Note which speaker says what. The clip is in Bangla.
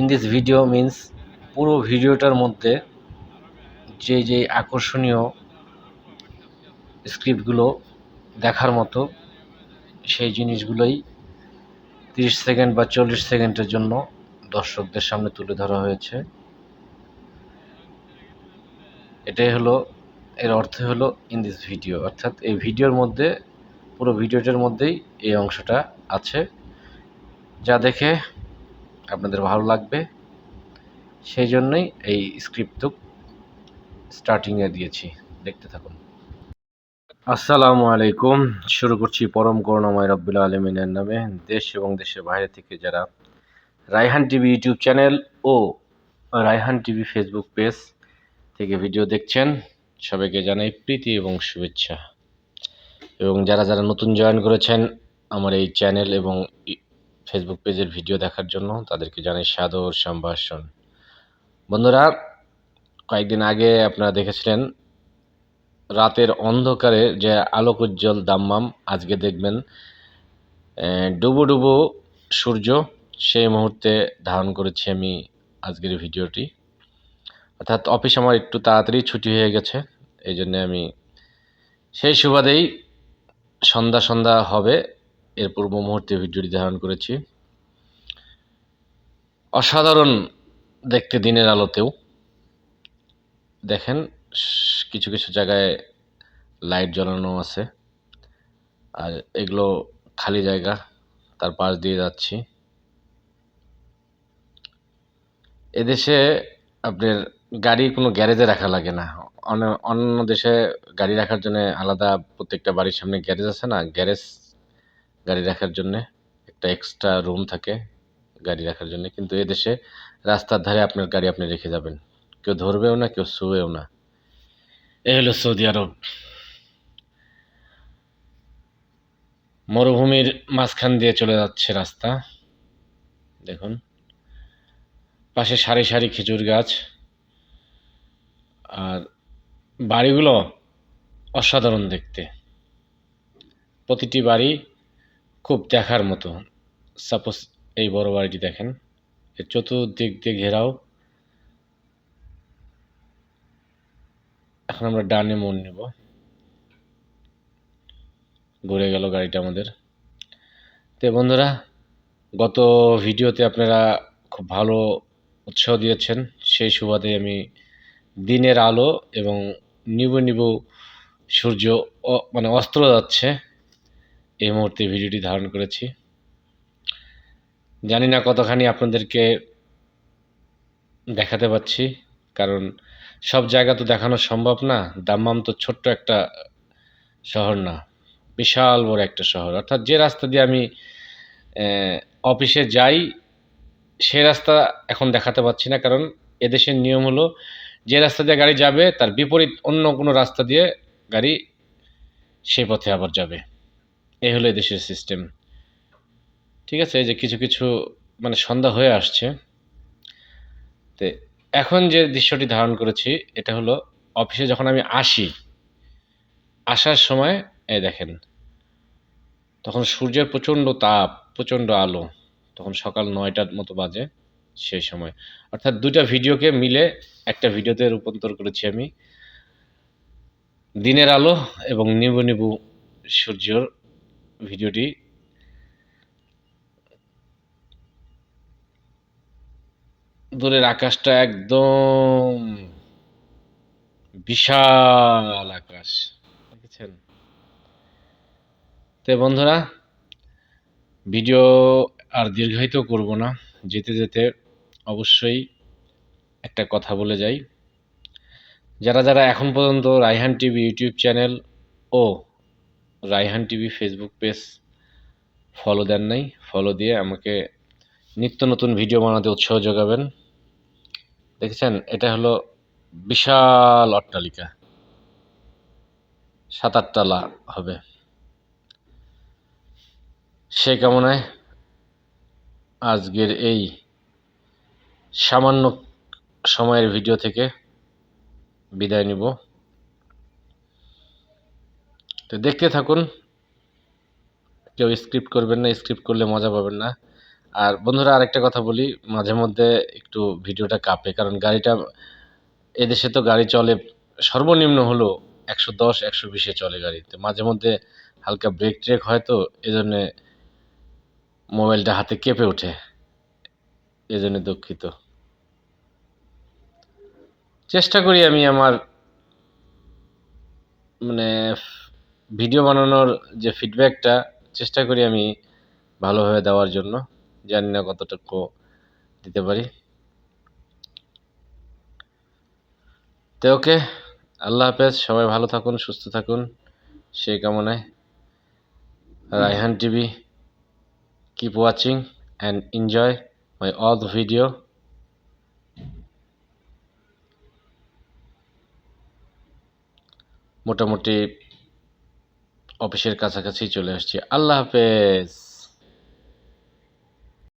Speaker 1: ইন দিস ভিডিও মিন্স পুরো ভিডিওটার মধ্যে যে যে আকর্ষণীয় স্ক্রিপ্টগুলো দেখার মতো সেই জিনিসগুলোই তিরিশ সেকেন্ড বা চল্লিশ সেকেন্ডের জন্য দর্শকদের সামনে তুলে ধরা হয়েছে। এটাই হলো, এর অর্থ হলো ইন দিস ভিডিও অর্থাৎ এই ভিডিওর মধ্যে, পুরো ভিডিওটার মধ্যেই এই অংশটা আছে। যা দেখে আপনাদের ভালো লাগবে। সেই জন্যই এই স্ক্রিপ্ট স্টার্টিংয়ে দিয়েছি। দেখতে থাকুন। আসসালামু আলাইকুম। শুরু করছি পরম করুণাময় রব্বুল আলমিনের নামে। দেশ এবং দেশের বাইরে থেকে যারা রায়হান টিভি ইউটিউব চ্যানেল ও রায়হান টিভি ফেসবুক পেজ থেকে ভিডিও দেখছেন, সবাইকে জানাই প্রীতি এবং শুভেচ্ছা। এবং যারা যারা নতুন জয়েন করেছেন আমার এই চ্যানেল এবং ফেসবুক পেজের ভিডিও দেখার জন্য তাদেরকে জানাই সাদর সম্ভাষণ। বন্ধুরা, কয়েকদিন আগে আপনারা দেখেছিলেন রাতের অন্ধকারে যে আলোক উজ্জ্বল দাম্মাম, আজকে দেখবেন ডুবো ডুবো সূর্য সেই মুহূর্তে ধারণ করেছি আমি আজকের ভিডিওটি। অর্থাৎ অফিস আমার একটু তাড়াতাড়ি ছুটি হয়ে গেছে, এই জন্যে আমি সেই সুবাদেই সন্ধ্যা সন্ধ্যা হবে এর পূর্ব মুহূর্তে ভিডিওটি ধারণ করেছি। অসাধারণ দেখতে দিনের আলোতেও। দেখেন, কিছু কিছু জায়গায় লাইট জ্বালানো আছে। আর এগুলো খালি জায়গা, তার পাশ দিয়ে যাচ্ছি। এদেশে আপনার গাড়ি কোনো গ্যারেজে রাখা লাগে না। অন্য- অন্য দেশে গাড়ি রাখার জন্য আলাদা প্রত্যেকটা বাড়ির সামনে গ্যারেজ আছে না? গ্যারেজ গাড়ি রাখার জন্য, একটা এক্সট্রা রুম থাকে গাড়ি রাখার জন্য। কিন্তু এদেশে রাস্তার ধারে আপনার গাড়ি আপনি রেখে যাবেন। কেউ ধরবেও না, কেউ শুবেও না। এই হলো সৌদি আরব। মরুভূমির মাঝখান দিয়ে চলে যাচ্ছে রাস্তা। দেখুন। পাশে সারি সারি খেজুর গাছ। আর বাড়িগুলো অসাধারণ দেখতে। প্রতিটি বাড়ি খুব দেখার মতো। সাপোজ এই বড় বাড়িটি দেখেন। এর চতুর্দিক দিয়ে ঘেরাও। এখন আমরা ডানে মোড় নেব। ঘুরে গেল গাড়িটা আমাদের। তো বন্ধুরা, গত ভিডিওতে আপনারা খুব ভালো উৎসাহ দিয়েছেন। সেই সুবাদে আমি দিনের আলো এবং নিবু নিবু সূর্য মানে অস্ত্র যাচ্ছে। এই মুহূর্তে ভিডিওটি ধারণ করেছি। জানি না কতখানি আপনাদেরকে দেখাতে পাচ্ছি, কারণ সব জায়গা তো দেখানো সম্ভব না। দাম্মাম তো ছোট্ট একটা শহর না, বিশাল বড় একটা শহর। অর্থাৎ যে রাস্তা দিয়ে আমি অফিসে যাই, সে রাস্তা এখন দেখাতে পাচ্ছি না, কারণ এদেশের নিয়ম হলো, যে রাস্তা দিয়ে গাড়ি যাবে, তার বিপরীত অন্য কোনো রাস্তা দিয়ে গাড়ি সে পথে আবার যাবে। এই হলো এদেশের সিস্টেম ঠিক আছে যে কিছু কিছু মানে সন্ধ্যা হয়ে আসছে। তো এখন যে দৃশ্যটি ধারণ করেছি, এটা হলো অফিসে যখন আমি আসি, আসার সময়, এই দেখেন, তখন সূর্যের প্রচণ্ড তাপ, প্রচণ্ড আলো, তখন সকাল নয়টার মতো বাজে সেই সময়। অর্থাৎ দুটা ভিডিওকে মিলে একটা ভিডিওতে রূপান্তর করেছি আমি। দিনের আলো এবং নিবু নিবু সূর্যর ভিডিওটি দূরের আকাশটা একদম বিশাল আকাশ। দেখেছেন? তো বন্ধুরা, ভিডিও আর দীর্ঘায়িত করব না। যেতে যেতে অবশ্যই একটা কথা বলে যাই। যারা যারা এখন পর্যন্ত রায়হান টিভি ইউটিউব চ্যানেল ও Raihan TV Facebook page follow দেন নাই। ফলো দিয়ে আমাকে নিত্য নতুন ভিডিও বানাতে উৎসাহ যোগাবেন। দেখেছেন? এটা হলো বিশাল অট্টালিকা। সাত আটতলা হবে। সে কামনায় আজকের এই সামান্য সময়ের ভিডিও থেকে বিদায় নিব। তো দেখতে থাকুন। কেউ স্ক্রিপ্ট করবেন না স্ক্রিপ্ট করলে মজা পাবেন না। আর বন্ধুরা, আরেকটা কথা বলি, মাঝে মধ্যে একটু ভিডিওটা কাঁপে, কারণ গাড়িটা এদেশে তো গাড়ি চলে, সর্বনিম্ন হলো একশো দশ, একশো বিশে চলে গাড়িতে মাঝে মধ্যে হালকা ব্রেক ট্রেক হয় তো এই জন্যে মোবাইলটা হাতে কেঁপে ওঠে। এই জন্য দুঃখিত। চেষ্টা করি আমি আমার মানে ভিডিও বানানোর যে ফিডব্যাকটা চেষ্টা করি আমি ভালোভাবে দেওয়ার জন্য। জানি না কতটুকু দিতে পারি। তো ওকে, আল্লাহ হাফেজ, সবাই ভালো থাকুন, সুস্থ থাকুন। সেই কামনায়। Raihan TV keep watching and enjoy my all video মোটামুটি অফিসের কাছাকাছি চলে আসছি। আল্লাহ হাফেজ।